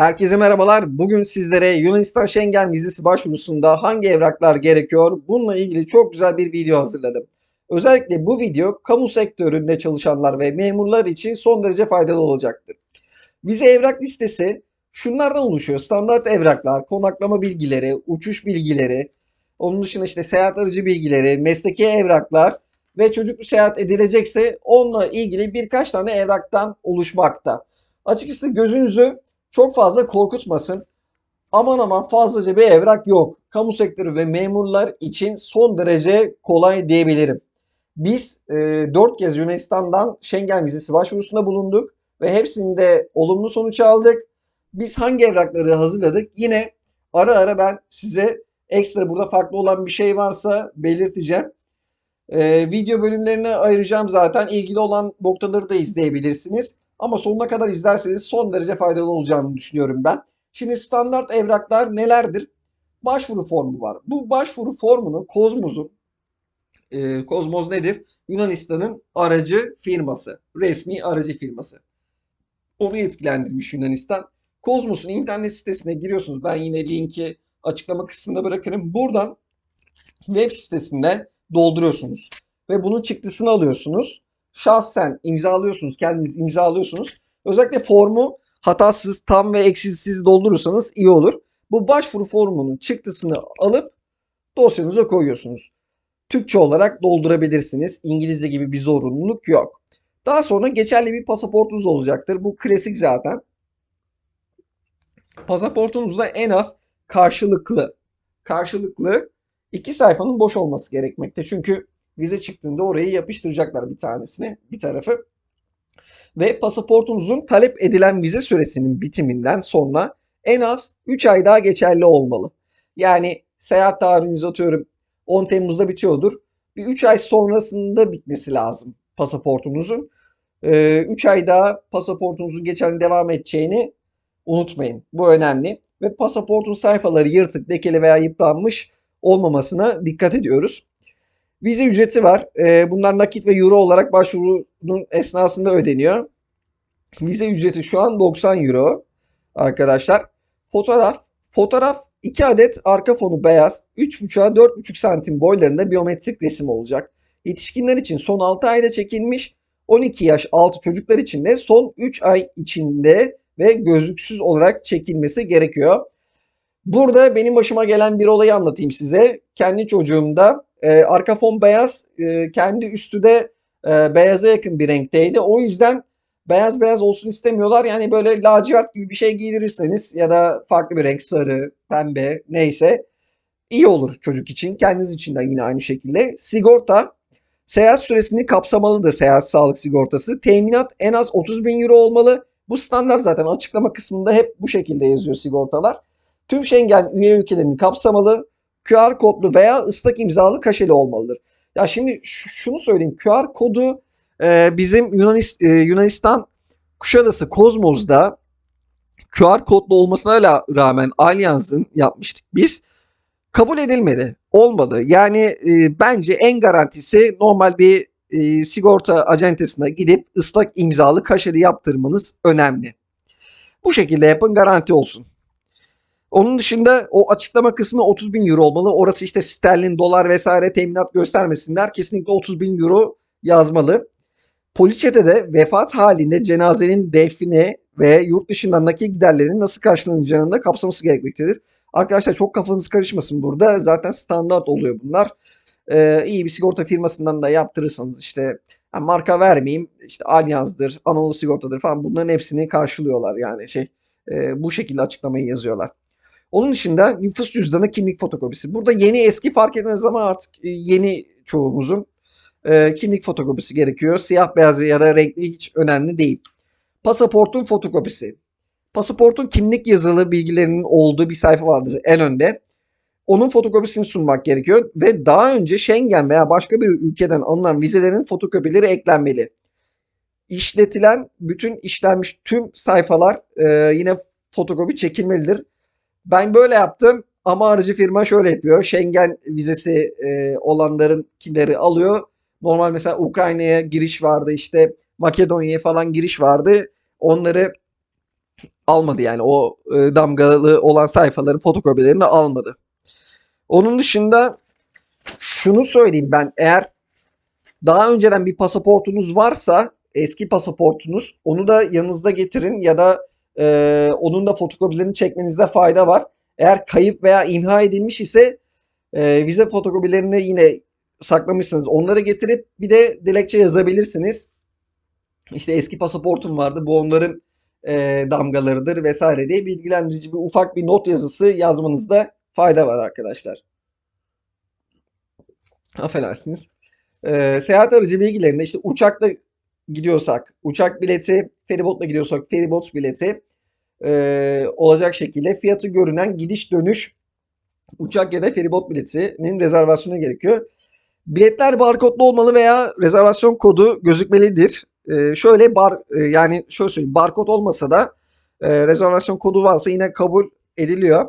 Herkese merhabalar. Bugün sizlere Yunanistan Schengen vizesi başvurusunda hangi evraklar gerekiyor? Bununla ilgili çok güzel bir video hazırladım. Özellikle bu video kamu sektöründe çalışanlar ve memurlar için son derece faydalı olacaktır. Vize evrak listesi şunlardan oluşuyor. Standart evraklar, konaklama bilgileri, uçuş bilgileri, onun dışında işte seyahat aracı bilgileri, mesleki evraklar ve çocuklu seyahat edilecekse onunla ilgili birkaç tane evraktan oluşmakta. Açıkçası gözünüzü çok fazla korkutmasın. Aman aman fazlaca bir evrak yok. Kamu sektörü ve memurlar için son derece kolay diyebilirim. Biz e, 4 kez Yunanistan'dan Schengen vizesi başvurusunda bulunduk ve hepsinde olumlu sonuç aldık. Biz hangi evrakları hazırladık? Yine ara ara ben size ekstra burada farklı olan bir şey varsa belirteceğim. E, video bölümlerine ayıracağım zaten. ilgili olan noktaları da izleyebilirsiniz. Ama sonuna kadar izlerseniz son derece faydalı olacağını düşünüyorum ben. Şimdi standart evraklar nelerdir? Başvuru formu var. Bu başvuru formunu Kozmos'un e, Kozmos nedir? Yunanistan'ın aracı firması. Resmi aracı firması. Onu etkilendirmiş Yunanistan. Kozmos'un internet sitesine giriyorsunuz. Ben yine linki açıklama kısmında bırakırım. Buradan web sitesinde dolduruyorsunuz. Ve bunun çıktısını alıyorsunuz şahsen imzalıyorsunuz. Kendiniz imzalıyorsunuz. Özellikle formu hatasız, tam ve eksiksiz doldurursanız iyi olur. Bu başvuru formunun çıktısını alıp dosyanıza koyuyorsunuz. Türkçe olarak doldurabilirsiniz. İngilizce gibi bir zorunluluk yok. Daha sonra geçerli bir pasaportunuz olacaktır. Bu klasik zaten. Pasaportunuzda en az karşılıklı karşılıklı iki sayfanın boş olması gerekmekte. Çünkü vize çıktığında orayı yapıştıracaklar bir tanesini, bir tarafı. Ve pasaportunuzun talep edilen vize süresinin bitiminden sonra en az 3 ay daha geçerli olmalı. Yani seyahat tarihinizi atıyorum 10 Temmuz'da bitiyordur. Bir 3 ay sonrasında bitmesi lazım pasaportunuzun. 3 ay daha pasaportunuzun geçerli devam edeceğini unutmayın. Bu önemli. Ve pasaportun sayfaları yırtık, lekeli veya yıpranmış olmamasına dikkat ediyoruz. Vize ücreti var. E, bunlar nakit ve euro olarak başvurunun esnasında ödeniyor. Vize ücreti şu an 90 euro arkadaşlar. Fotoğraf. Fotoğraf 2 adet arka fonu beyaz, 3,5'a 4,5 santim boylarında biyometrik resim olacak. Yetişkinler için son 6 ayda çekilmiş, 12 yaş altı çocuklar için de son 3 ay içinde ve gözlüksüz olarak çekilmesi gerekiyor. Burada benim başıma gelen bir olayı anlatayım size. Kendi çocuğumda e, arka fon beyaz, e, kendi üstü de e, beyaza yakın bir renkteydi. O yüzden beyaz beyaz olsun istemiyorlar. Yani böyle lacivert gibi bir şey giydirirseniz ya da farklı bir renk sarı, pembe neyse iyi olur çocuk için. Kendiniz için de yine aynı şekilde. Sigorta seyahat süresini kapsamalıdır seyahat sağlık sigortası. Teminat en az 30 bin euro olmalı. Bu standart zaten açıklama kısmında hep bu şekilde yazıyor sigortalar. Tüm Schengen üye ülkelerini kapsamalı. QR kodlu veya ıslak imzalı kaşeli olmalıdır. Ya şimdi şunu söyleyeyim. QR kodu e, bizim Yunanis, e, Yunanistan Kuşadası Kozmos'da QR kodlu olmasına rağmen Allianz'ın yapmıştık biz. Kabul edilmedi. Olmadı. Yani e, bence en garantisi normal bir e, sigorta acentesine gidip ıslak imzalı kaşeli yaptırmanız önemli. Bu şekilde yapın garanti olsun. Onun dışında o açıklama kısmı 30 bin euro olmalı. Orası işte sterlin, dolar vesaire teminat göstermesinler. Kesinlikle 30 bin euro yazmalı. Poliçete de vefat halinde cenazenin define ve yurt dışından nakil giderlerinin nasıl karşılanacağını da kapsaması gerekmektedir. Arkadaşlar çok kafanız karışmasın burada. Zaten standart oluyor bunlar. Ee, iyi bir sigorta firmasından da yaptırırsanız işte yani marka vermeyeyim işte Allianz'dır, Anadolu Sigorta'dır falan bunların hepsini karşılıyorlar yani şey e, bu şekilde açıklamayı yazıyorlar. Onun dışında nüfus cüzdanı kimlik fotokopisi. Burada yeni eski fark etmez ama artık e, yeni çoğumuzun e, kimlik fotokopisi gerekiyor. Siyah beyaz ya da renkli hiç önemli değil. Pasaportun fotokopisi. Pasaportun kimlik yazılı bilgilerinin olduğu bir sayfa vardır en önde. Onun fotokopisini sunmak gerekiyor ve daha önce Schengen veya başka bir ülkeden alınan vizelerin fotokopileri eklenmeli. İşletilen bütün işlenmiş tüm sayfalar e, yine fotokopi çekilmelidir. Ben böyle yaptım ama aracı firma şöyle yapıyor. Schengen vizesi e, olanlarınkileri alıyor. Normal mesela Ukrayna'ya giriş vardı işte Makedonya'ya falan giriş vardı. Onları almadı yani o e, damgalı olan sayfaların fotokopilerini almadı. Onun dışında şunu söyleyeyim ben eğer daha önceden bir pasaportunuz varsa eski pasaportunuz onu da yanınızda getirin ya da e, onun da fotokopilerini çekmenizde fayda var. Eğer kayıp veya imha edilmiş ise e, vize fotokopilerini yine saklamışsınız. Onları getirip bir de dilekçe yazabilirsiniz. İşte eski pasaportum vardı. Bu onların e, damgalarıdır vesaire diye bilgilendirici bir ufak bir not yazısı yazmanızda fayda var arkadaşlar. Affedersiniz. E, seyahat aracı bilgilerinde işte uçakla gidiyorsak uçak bileti, feribotla gidiyorsak feribot bileti e, olacak şekilde fiyatı görünen gidiş dönüş uçak ya da feribot biletinin rezervasyonu gerekiyor. Biletler barkodlu olmalı veya rezervasyon kodu gözükmelidir. Ee, şöyle bar e, yani şöyle söyleyeyim barkod olmasa da e, rezervasyon kodu varsa yine kabul ediliyor.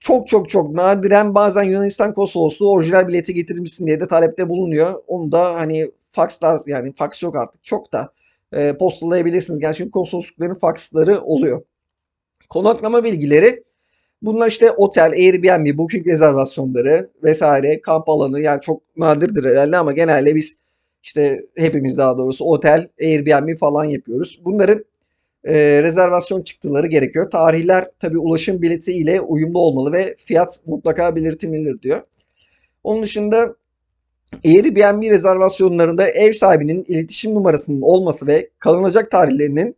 Çok çok çok nadiren bazen Yunanistan konsolosluğu orijinal bileti getirir misin diye de talepte bulunuyor. Onu da hani fakslar yani faks yok artık çok da e, postalayabilirsiniz. Yani çünkü konsoloslukların faksları oluyor. Konaklama bilgileri bunlar işte otel, Airbnb, booking rezervasyonları vesaire, kamp alanı yani çok nadirdir herhalde ama genelde biz işte hepimiz daha doğrusu otel, Airbnb falan yapıyoruz. Bunların e, rezervasyon çıktıları gerekiyor. Tarihler tabi ulaşım bileti ile uyumlu olmalı ve fiyat mutlaka belirtilmelidir diyor. Onun dışında Airbnb rezervasyonlarında ev sahibinin iletişim numarasının olması ve kalınacak tarihlerinin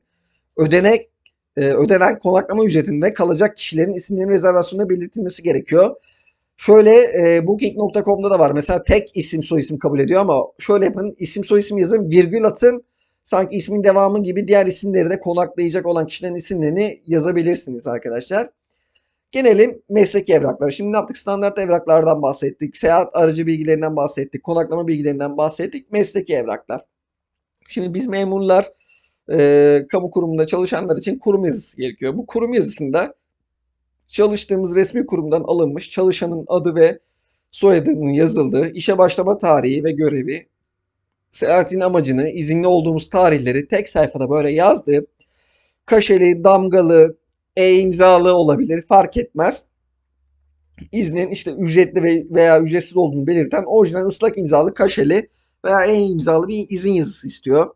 ödenek e, ödenen konaklama ücretinin ve kalacak kişilerin isimlerinin rezervasyonuna belirtilmesi gerekiyor. Şöyle e, Booking.com'da da var. Mesela tek isim soyisim kabul ediyor ama şöyle yapın. isim soyisim yazın virgül atın. Sanki ismin devamı gibi diğer isimleri de konaklayacak olan kişilerin isimlerini yazabilirsiniz arkadaşlar. Gelelim mesleki evraklara. Şimdi ne yaptık? Standart evraklardan bahsettik. Seyahat aracı bilgilerinden bahsettik. Konaklama bilgilerinden bahsettik. Mesleki evraklar. Şimdi biz memurlar, e, kamu kurumunda çalışanlar için kurum yazısı gerekiyor. Bu kurum yazısında çalıştığımız resmi kurumdan alınmış çalışanın adı ve soyadının yazıldığı, işe başlama tarihi ve görevi, seyahatin amacını, izinli olduğumuz tarihleri tek sayfada böyle yazdığı, kaşeli, damgalı, e-imzalı olabilir fark etmez. İznin işte ücretli ve veya ücretsiz olduğunu belirten orijinal ıslak imzalı kaşeli veya e-imzalı bir izin yazısı istiyor.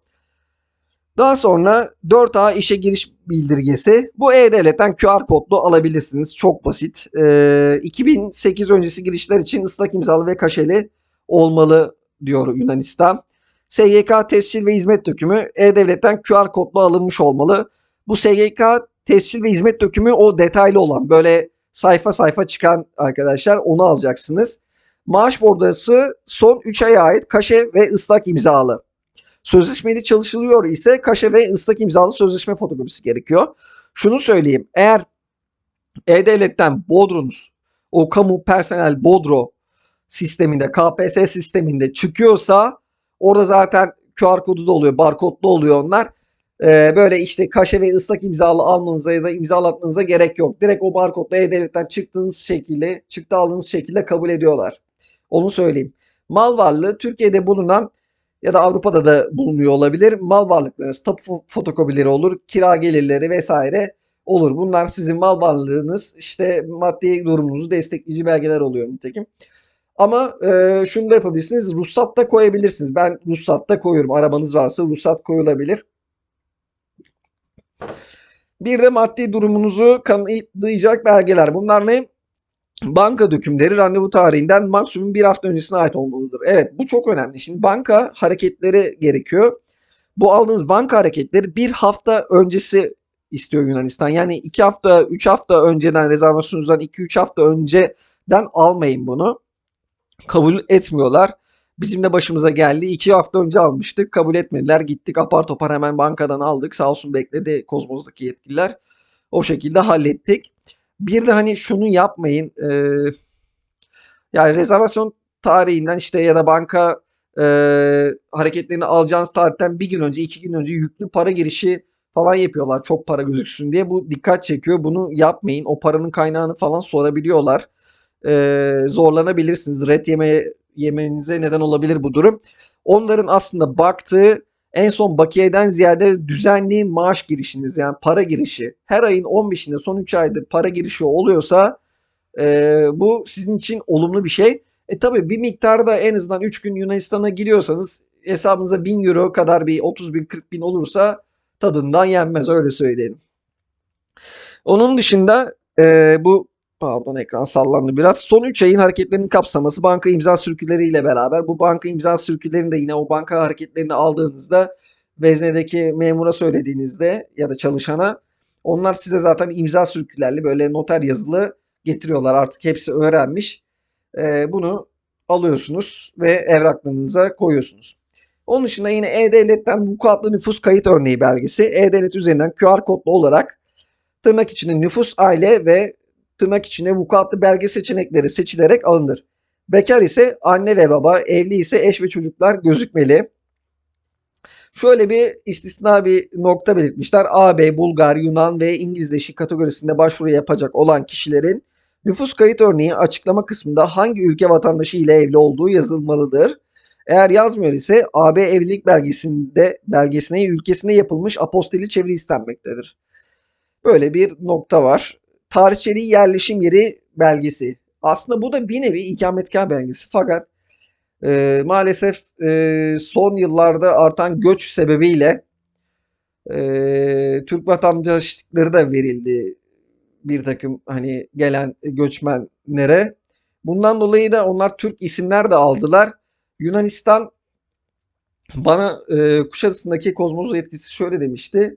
Daha sonra 4A işe giriş bildirgesi. Bu E-Devlet'ten QR kodlu alabilirsiniz. Çok basit. Ee, 2008 öncesi girişler için ıslak imzalı ve kaşeli olmalı diyor Yunanistan. SGK tescil ve hizmet dökümü E-Devlet'ten QR kodlu alınmış olmalı. Bu SGK tescil ve hizmet dökümü o detaylı olan böyle sayfa sayfa çıkan arkadaşlar onu alacaksınız. Maaş bordası son 3 aya ait kaşe ve ıslak imzalı. Sözleşmeli çalışılıyor ise kaşe ve ıslak imzalı sözleşme fotokopisi gerekiyor. Şunu söyleyeyim. Eğer E-Devlet'ten Bodrunuz o kamu personel Bodro sisteminde KPS sisteminde çıkıyorsa orada zaten QR kodu da oluyor, barkodlu oluyor onlar. Ee, böyle işte kaşe ve ıslak imzalı almanıza ya da imzalatmanıza gerek yok. Direkt o barkodla E-Devlet'ten çıktığınız şekilde, çıktı aldığınız şekilde kabul ediyorlar. Onu söyleyeyim. Mal varlığı Türkiye'de bulunan ya da Avrupa'da da bulunuyor olabilir. Mal varlıklarınız, tapu fotokopileri olur, kira gelirleri vesaire olur. Bunlar sizin mal varlığınız, işte maddi durumunuzu destekleyici belgeler oluyor nitekim. Ama e, şunu da yapabilirsiniz. Ruhsat da koyabilirsiniz. Ben ruhsat da koyuyorum. Arabanız varsa ruhsat koyulabilir. Bir de maddi durumunuzu kanıtlayacak belgeler. Bunlar ne? Banka dökümleri randevu tarihinden maksimum bir hafta öncesine ait olmalıdır. Evet bu çok önemli. Şimdi banka hareketleri gerekiyor. Bu aldığınız banka hareketleri bir hafta öncesi istiyor Yunanistan. Yani 2 hafta 3 hafta önceden rezervasyonunuzdan 2-3 hafta önceden almayın bunu. Kabul etmiyorlar. Bizim de başımıza geldi. 2 hafta önce almıştık. Kabul etmediler. Gittik apar topar hemen bankadan aldık. Sağ olsun bekledi Kozmos'daki yetkililer. O şekilde hallettik. Bir de hani şunu yapmayın. E, yani rezervasyon tarihinden işte ya da banka e, hareketlerini alacağınız tarihten bir gün önce iki gün önce yüklü para girişi falan yapıyorlar. Çok para gözüksün diye. Bu dikkat çekiyor. Bunu yapmayın. O paranın kaynağını falan sorabiliyorlar. E, zorlanabilirsiniz. Red yeme, yemenize neden olabilir bu durum. Onların aslında baktığı en son bakiyeden ziyade düzenli maaş girişiniz yani para girişi her ayın 15'inde son 3 ayda para girişi oluyorsa e, bu sizin için olumlu bir şey. E tabi bir miktarda en azından 3 gün Yunanistan'a gidiyorsanız hesabınıza 1000 euro kadar bir 30 bin 40 bin olursa tadından yenmez öyle söyleyelim. Onun dışında e, bu pardon ekran sallandı biraz. Son 3 ayın hareketlerinin kapsaması banka imza sürküleriyle beraber bu banka imza sürkülerini de yine o banka hareketlerini aldığınızda veznedeki memura söylediğinizde ya da çalışana onlar size zaten imza sürkülerli böyle noter yazılı getiriyorlar. Artık hepsi öğrenmiş. E, bunu alıyorsunuz ve evraklarınıza koyuyorsunuz. Onun dışında yine E-Devlet'ten vukuatlı nüfus kayıt örneği belgesi E-Devlet üzerinden QR kodlu olarak tırnak içinde nüfus aile ve tırnak içinde vukuatlı belge seçenekleri seçilerek alınır. Bekar ise anne ve baba, evli ise eş ve çocuklar gözükmeli. Şöyle bir istisna bir nokta belirtmişler. AB, Bulgar, Yunan ve İngiliz eşi kategorisinde başvuru yapacak olan kişilerin nüfus kayıt örneği açıklama kısmında hangi ülke vatandaşı ile evli olduğu yazılmalıdır. Eğer yazmıyor ise AB evlilik belgesinde belgesine ülkesinde yapılmış apostili çeviri istenmektedir. Böyle bir nokta var. Tarihçeli yerleşim yeri belgesi. Aslında bu da bir nevi ikametgah belgesi. Fakat e, maalesef e, son yıllarda artan göç sebebiyle e, Türk vatandaşlıkları da verildi bir takım hani gelen göçmenlere. Bundan dolayı da onlar Türk isimler de aldılar. Yunanistan bana e, Kuşadası'ndaki kozmoz yetkisi şöyle demişti.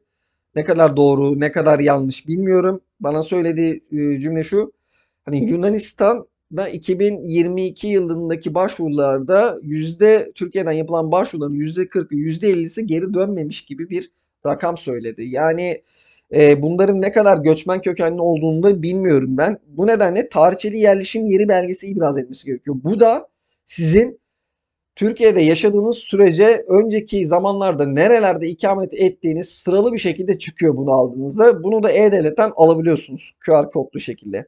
Ne kadar doğru, ne kadar yanlış bilmiyorum. Bana söylediği e, cümle şu. Hani Yunanistan'da 2022 yılındaki başvurularda yüzde Türkiye'den yapılan başvuruların yüzde 40'ı, yüzde 50'si geri dönmemiş gibi bir rakam söyledi. Yani e, bunların ne kadar göçmen kökenli olduğunu da bilmiyorum ben. Bu nedenle tarihçeli yerleşim yeri belgesi ibraz etmesi gerekiyor. Bu da sizin Türkiye'de yaşadığınız sürece önceki zamanlarda nerelerde ikamet ettiğiniz sıralı bir şekilde çıkıyor bunu aldığınızda. Bunu da E-Devlet'ten alabiliyorsunuz QR kodlu şekilde.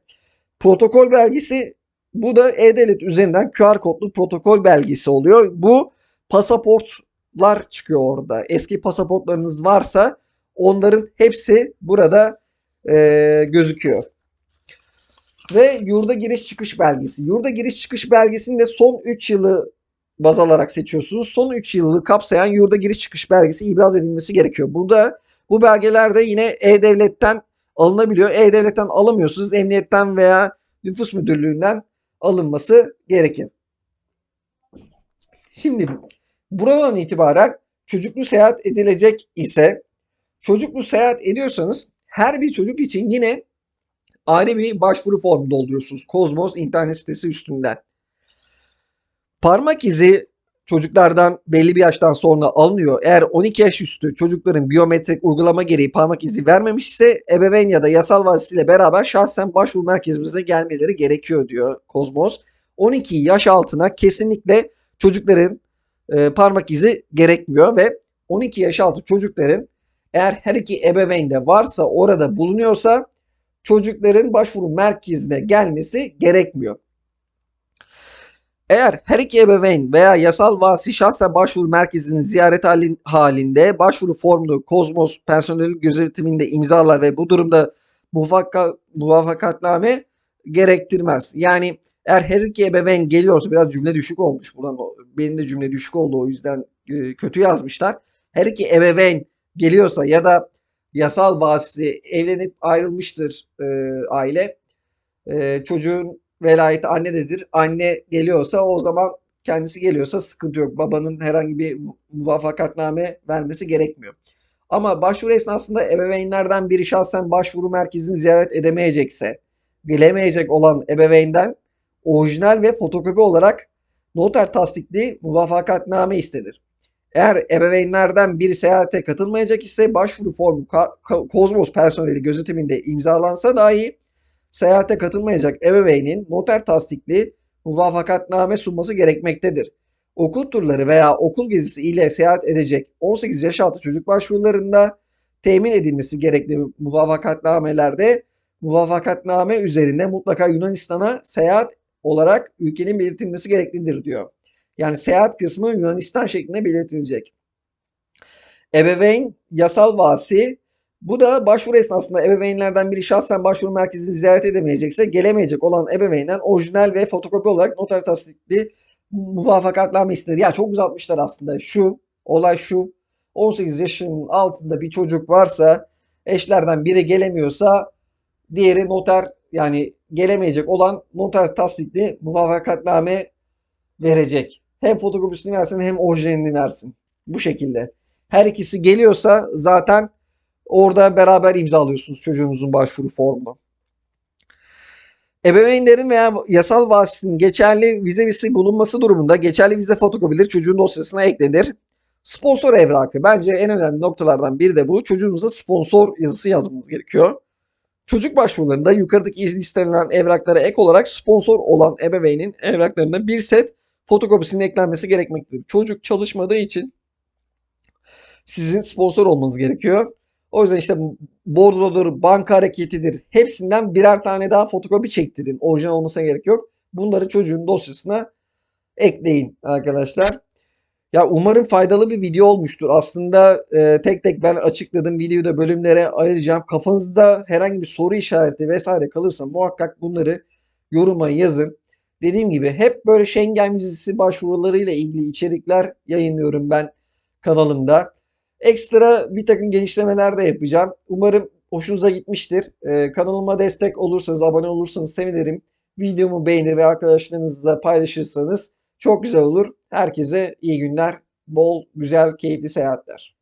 Protokol belgesi bu da E-Devlet üzerinden QR kodlu protokol belgesi oluyor. Bu pasaportlar çıkıyor orada. Eski pasaportlarınız varsa onların hepsi burada e, gözüküyor. Ve yurda giriş çıkış belgesi. Yurda giriş çıkış belgesinin de son 3 yılı baz alarak seçiyorsunuz. Son 3 yılı kapsayan yurda giriş çıkış belgesi ibraz edilmesi gerekiyor. Burada bu belgeler de yine E-Devlet'ten alınabiliyor. E-Devlet'ten alamıyorsunuz. Emniyetten veya nüfus müdürlüğünden alınması gerekir. Şimdi buradan itibaren çocuklu seyahat edilecek ise çocuklu seyahat ediyorsanız her bir çocuk için yine ayrı bir başvuru formu dolduruyorsunuz. Kozmos internet sitesi üstünden. Parmak izi çocuklardan belli bir yaştan sonra alınıyor. Eğer 12 yaş üstü çocukların biyometrik uygulama gereği parmak izi vermemişse ebeveyn ya da yasal vasisiyle beraber şahsen başvuru merkezimize gelmeleri gerekiyor diyor Kozmos. 12 yaş altına kesinlikle çocukların e, parmak izi gerekmiyor ve 12 yaş altı çocukların eğer her iki ebeveyn de varsa orada bulunuyorsa çocukların başvuru merkezine gelmesi gerekmiyor. Eğer her iki ebeveyn veya yasal vasi şahsen başvuru merkezinin ziyaret halinde başvuru formunu Kozmos personeli gözetiminde imzalar ve bu durumda muvaffakat, muvaffakatname gerektirmez. Yani eğer her iki ebeveyn geliyorsa biraz cümle düşük olmuş. Buradan benim de cümle düşük oldu o yüzden e, kötü yazmışlar. Her iki ebeveyn geliyorsa ya da yasal vasisi evlenip ayrılmıştır e, aile. E, çocuğun velayeti annededir. Anne geliyorsa o zaman kendisi geliyorsa sıkıntı yok. Babanın herhangi bir muvaffakatname vermesi gerekmiyor. Ama başvuru esnasında ebeveynlerden biri şahsen başvuru merkezini ziyaret edemeyecekse, gelemeyecek olan ebeveynden orijinal ve fotokopi olarak noter tasdikli muvaffakatname istenir. Eğer ebeveynlerden biri seyahate katılmayacak ise başvuru formu Kozmos personeli gözetiminde imzalansa dahi seyahate katılmayacak ebeveynin noter tasdikli muvafakatname sunması gerekmektedir. Okul turları veya okul gezisi ile seyahat edecek 18 yaş altı çocuk başvurularında temin edilmesi gerekli muvafakatnamelerde muvafakatname üzerinde mutlaka Yunanistan'a seyahat olarak ülkenin belirtilmesi gereklidir diyor. Yani seyahat kısmı Yunanistan şeklinde belirtilecek. Ebeveyn yasal vasi. Bu da başvuru esnasında ebeveynlerden biri şahsen başvuru merkezini ziyaret edemeyecekse gelemeyecek olan ebeveynden orijinal ve fotokopi olarak noter tasdikli muvafakatname istenir. Ya çok uzatmışlar aslında. Şu olay şu. 18 yaşının altında bir çocuk varsa eşlerden biri gelemiyorsa diğeri noter yani gelemeyecek olan noter tasdikli muvafakatname verecek. Hem fotokopisini versin hem orijinalini versin. Bu şekilde. Her ikisi geliyorsa zaten orada beraber imzalıyorsunuz çocuğunuzun başvuru formunu. Ebeveynlerin veya yasal vasisinin geçerli vizesi bulunması durumunda geçerli vize fotokopileri çocuğun dosyasına eklenir. Sponsor evrakı. Bence en önemli noktalardan biri de bu. Çocuğunuza sponsor yazısı yazmanız gerekiyor. Çocuk başvurularında yukarıdaki izni istenilen evraklara ek olarak sponsor olan ebeveynin evraklarına bir set fotokopisinin eklenmesi gerekmektedir. Çocuk çalışmadığı için sizin sponsor olmanız gerekiyor. O yüzden işte bordrodur, banka hareketidir. Hepsinden birer tane daha fotokopi çektirin. Orijinal olmasına gerek yok. Bunları çocuğun dosyasına ekleyin arkadaşlar. Ya umarım faydalı bir video olmuştur. Aslında e, tek tek ben açıkladım videoyu da bölümlere ayıracağım. Kafanızda herhangi bir soru işareti vesaire kalırsa muhakkak bunları yoruma yazın. Dediğim gibi hep böyle Schengen vizesi başvurularıyla ilgili içerikler yayınlıyorum ben kanalımda. Ekstra bir takım genişlemeler de yapacağım. Umarım hoşunuza gitmiştir. Ee, kanalıma destek olursanız, abone olursanız sevinirim. Videomu beğenir ve arkadaşlarınızla paylaşırsanız çok güzel olur. Herkese iyi günler, bol, güzel, keyifli seyahatler.